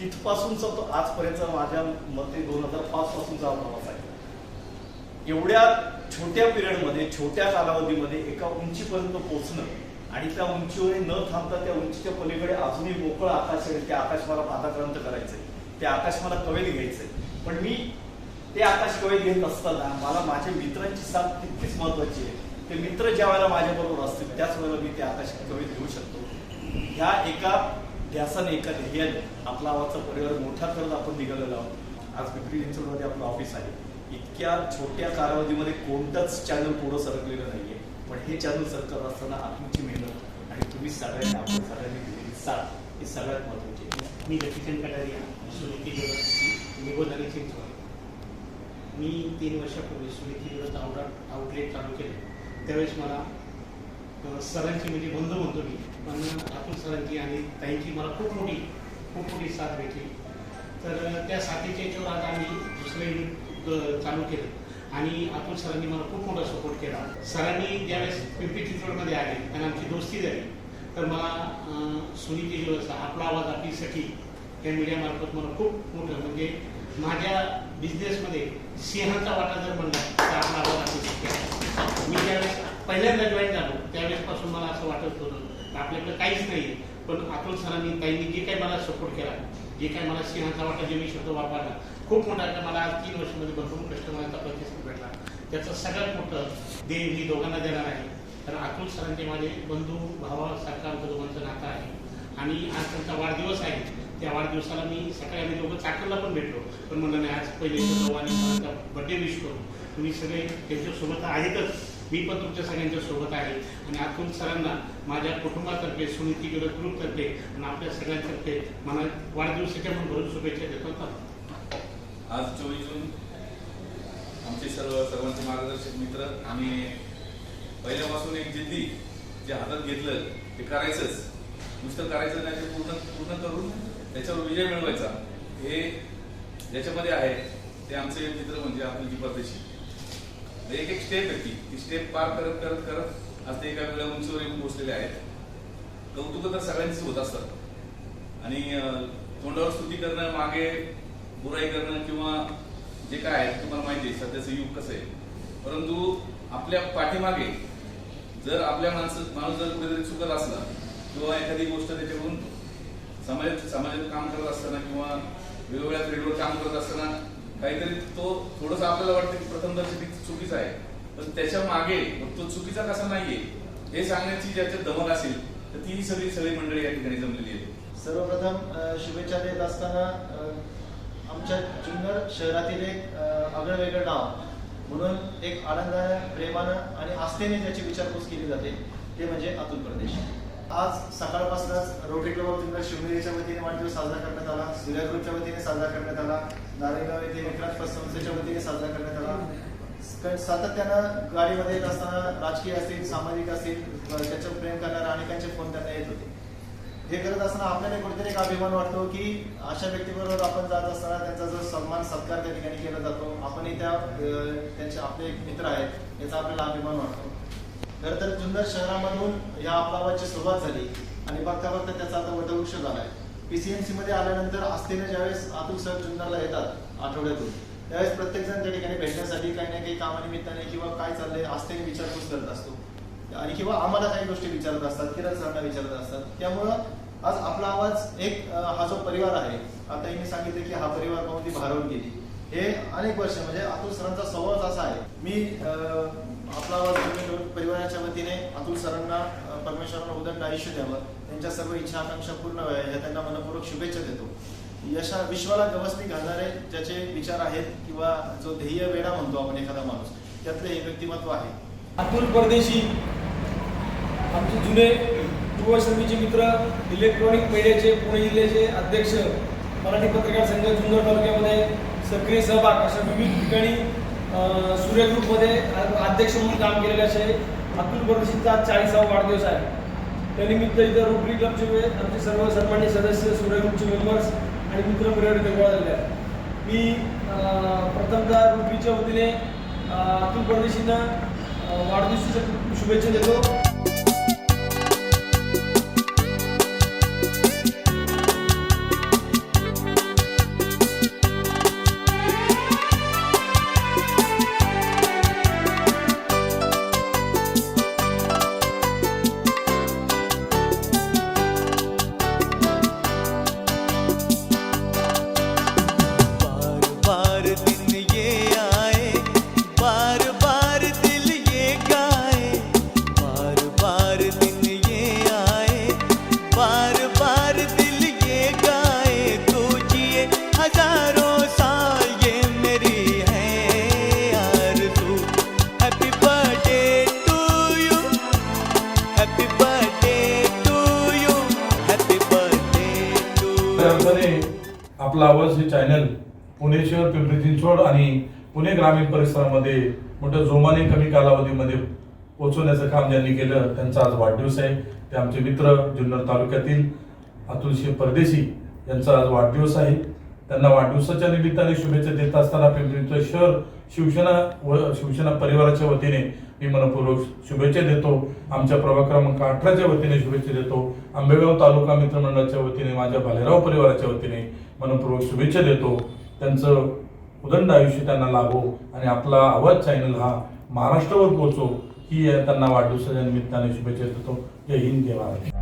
तिथपासूनचा तो आजपर्यंत माझ्या मते दोन हजार पाच पासूनचा प्रवास आहे. एवढ्या छोट्या पिरियडमध्ये छोट्या कालावधीमध्ये एका उंचीपर्यंत पोहोचणं आणि त्या उंचीवर न थांबता त्या उंचीच्या पलीकडे अजूनही मोकळं आकाश आहे त्या आकाश मला पादाक्रांत करायचंय ते आकाश मला कवेत घ्यायचंय पण मी ते आकाश कवेत घेत असताना मला माझ्या मित्रांची साथ तितकीच महत्वाची आहे. ते मित्र ज्या वेळेला माझ्याबरोबर असतील त्याच वेळेला मी ते आकाश कवेत घेऊ शकतो. ह्या एका ध्यासाने एका ध्येयाने आपला आवाजचा परिवार मोठा करत आपण निघालेलो आहोत. आज पिंपरी चिंचवडमध्ये आपलं ऑफिस आहे. इतक्या छोट्या कालावधीमध्ये कोणतंच चॅनल पुढं सरकलेलं नाहीये. पण हे चॅनल सरकत असताना आत्मची मेहनत आणि तुम्ही सगळ्यांनी आपण सगळ्यांनी दिलेली साथ ही सगळ्यात महत्वाची आहे. मी लक्ष्मीचंद कटारिया सुनीती जगत निगोदारी चिंचवड. मी तीन वर्षापूर्वी सुनीती जगत आउट आउटलेट चालू केलं. त्यावेळेस मला सरांची म्हणजे बंधू म्हणतो मी. पण अतुल सरांची आणि ताईंची मला खूप मोठी खूप मोठी साथ भेटली. तर त्या साथीच्या याच्यावर आज आम्ही दुसरं युनिट चालू केलं. आणि अतुल सरांनी मला खूप मोठा सपोर्ट केला. सरांनी ज्यावेळेस पिंपरी चिंचवडमध्ये आले आणि आमची दोस्ती झाली तर मला अं, सुनीती दिवस आपला आवाज आपली सखी या मीडियामार्फत मला खूप मोठं म्हणजे माझ्या बिझनेसमध्ये सिंहाचा वाटा जर म्हणला तर आपला आवाज आपली सखी मी ज्यावेळेस पहिल्यांदा जॉईन झालो. त्यावेळेसपासून मला असं वाटत होतं आपल्याकडे काहीच नाही पण अतुल सरांनी ताईंनी जे काही मला सपोर्ट केला जे काही मला सिंहाचा वाटा जे मी शब्द वापरला खूप मोठा आहे. मला आज तीन वर्षामध्ये भरपूर कस्टमरचा प्रतिसाद भेटला. त्याचं सगळ्यात मोठं देव मी दोघांना देणार आहे. तर अतुल सरांचे माझे बंधू भावासारखा आमचं दोघांचं नातं आहे. आणि आज त्यांचा वाढदिवस आहे. त्या वाढदिवसाला मी सकाळी आम्ही दोघं चाकरला पण भेटलो. पण म्हणलं नाही आज पहिले इथं आणि सरांचा बड्डे विश करू. तुम्ही सगळे त्यांच्यासोबत आहेतच. मी पण तुमच्या सगळ्यांच्या सोबत आहे. आणि आतून सरांना माझ्या कुटुंबातर्फे सुनीती गिरत ग्रुपतर्फे आणि आपल्या सगळ्यांतर्फे मला वाढदिवसाच्या पण भरून शुभेच्छा देतो. आज चोवीस जून आमचे सर्व सर्वांचे मार्गदर्शक मित्र आम्ही पहिल्यापासून एक जिद्दी जे हातात घेतलं ते करायचंच. नुसतं करायचं नाही ते पूर्ण पूर्ण करून त्याच्यावर विजय मिळवायचा. हे ज्याच्यामध्ये आहे ते आमचे मित्र म्हणजे आपली परदेशी. म्हणजे एक एक स्टेप आहे ती. ती स्टेप पार करत करत करत आज ते एका वेळेला उंचीवर येऊन पोहोचलेले आहेत. कौतुक तर सगळ्यांचीच होत असतात. आणि तोंडावर स्तुती करणं मागे बुराई करणं किंवा जे काय आहे तुम्हाला माहिती आहे सध्याचं युग कसं आहे. परंतु आपल्या पाठीमागे जर आपल्या माणसं माणूस जर कुठेतरी चुकत असला किंवा एखादी गोष्ट त्याच्याकडून समाजात समाजात काम करत असताना किंवा वेगवेगळ्या फील्डवर काम करत असताना काहीतरी तो थोडंसं आपल्याला वाटतं की प्रथम दर्शनी चुकीचा आहे. पण त्याच्यामागे मग तो चुकीचा कसा नाहीये हे सांगण्याची ज्याच्यात दमक असेल तर ती सगळी सगळी मंडळी या ठिकाणी जमलेली आहे सर्वप्रथम शुभेच्छा देत असताना आमच्या जुन्नर शहरातील एक अ, आगळं नाव म्हणून एक आनंदानं प्रेमानं आणि आस्थेने ज्याची विचारपूस केली जाते ते म्हणजे अतुल प्रदेश. आज सकाळपासूनच रोटरी क्लब ऑफ जुन्नर शिवनेरीच्या वतीने वाढदिवस साजरा करण्यात आला. सूर्या ग्रुपच्या वतीने साजरा करण्यात आला. नारेगाव येथे विक्रांत संस्थेच्या वतीने साजरा करण्यात आला. सातत्यानं गाडीमध्ये येत असताना राजकीय असतील सामाजिक असतील त्याच्या त्याच्यावर प्रेम करणाऱ्या अनेकांचे फोन त्यांना येत होते. हे करत असताना आपल्याला कुठेतरी एक अभिमान वाटतो की अशा व्यक्तीबरोबर आपण जात असताना त्यांचा जो सन्मान सत्कार त्या ठिकाणी केला जातो. आपणही त्या त्यांचे आपले एक मित्र आहेत याचा आपल्याला अभिमान वाटतो. खरं तर जुन्नर शहरामधून या आपलावाची सुरुवात झाली. आणि बघता बघता त्याचा आता वटवृक्ष आहे पीसीएमसी मध्ये आल्यानंतर आस्थेने ज्यावेळेस अतुल सर जुन्नरला येतात आठवड्यातून त्यावेळेस प्रत्येक जण त्या ठिकाणी भेटण्यासाठी काही ना काही कामानिमित्ताने किंवा काय चाललंय आस्थेने विचारपूस करत असतो. आणि किंवा आम्हाला काही गोष्टी विचारत असतात किरण सरांना विचारत असतात. त्यामुळं आज आपला आवाज एक हा जो परिवार आहे आता मी सांगितलं की हा परिवार पाहून ती गेली. हे अनेक वर्ष म्हणजे अतुल सरांचा संवाद असा आहे. मी अं, आपला आवाज जुन्नर परिवाराच्या वतीने अतुल सरांना परमेश्वरांना उदंड आयुष्य द्यावं. त्यांच्या सर्व इच्छा आकांक्षा पूर्ण व्हाव्या. या त्यांना मनपूर्वक शुभेच्छा देतो. यशा विश्वाला गवसणी घालणारे ज्याचे विचार आहेत किंवा जो ध्येय वेडा म्हणतो आपण एखादा माणूस त्यातले हे व्यक्तिमत्व आहे. अतुल परदेशी आमचे जुने पूर्वसर्वीचे मित्र इलेक्ट्रॉनिक मीडियाचे पुणे जिल्ह्याचे अध्यक्ष मराठी पत्रकार संघ जुन्नर तालुक्यामध्ये सक्रिय सहभाग अशा विविध ठिकाणी सूर्य ग्रुपमध्ये अध्यक्ष म्हणून काम केलेले असे अतुल परदेशींचा आज चाळीसावा वाढदिवस आहे. त्यानिमित्त इथं रोटरी क्लबचे आमचे सर्व सन्मान्य सदस्य सूर्य ग्रुपचे मेंबर्स आणि मित्र परिवार इथे गोळा झाले आहेत. मी प्रथमतः रुपीच्या वतीने अतुल परदेशींना वाढदिवसाच्या शुभेच्छा देतो. फ्लावर्स हे चॅनल पुणे शहर पिंपरी चिंचवड आणि पुणे ग्रामीण परिसरामध्ये मोठ्या जोमाने कमी कालावधीमध्ये पोहोचवण्याचं काम ज्यांनी केलं त्यांचा आज वाढदिवस आहे. ते आमचे मित्र जुन्नर तालुक्यातील अतुलशी परदेशी यांचा आज वाढदिवस आहे. त्यांना वाढदिवसाच्या निमित्ताने शुभेच्छा देत असताना पिंपरीचं शहर शिवसेना व शिवसेना परिवाराच्या वतीने मी मनपूर्वक शुभेच्छा देतो. आमच्या प्रभाग क्रमांक अठराच्या वतीने शुभेच्छा देतो. आंबेगाव तालुका मित्रमंडळाच्या वतीने माझ्या भालेराव परिवाराच्या वतीने मनपूर्वक शुभेच्छा देतो. त्यांचं उदंड आयुष्य त्यांना लाभो आणि आपला आवाज चॅनल हा महाराष्ट्रावर पोहोचो ही त्यांना वाढदिवसाच्या निमित्ताने शुभेच्छा देतो. जय हिंद जय महाराष्ट्र.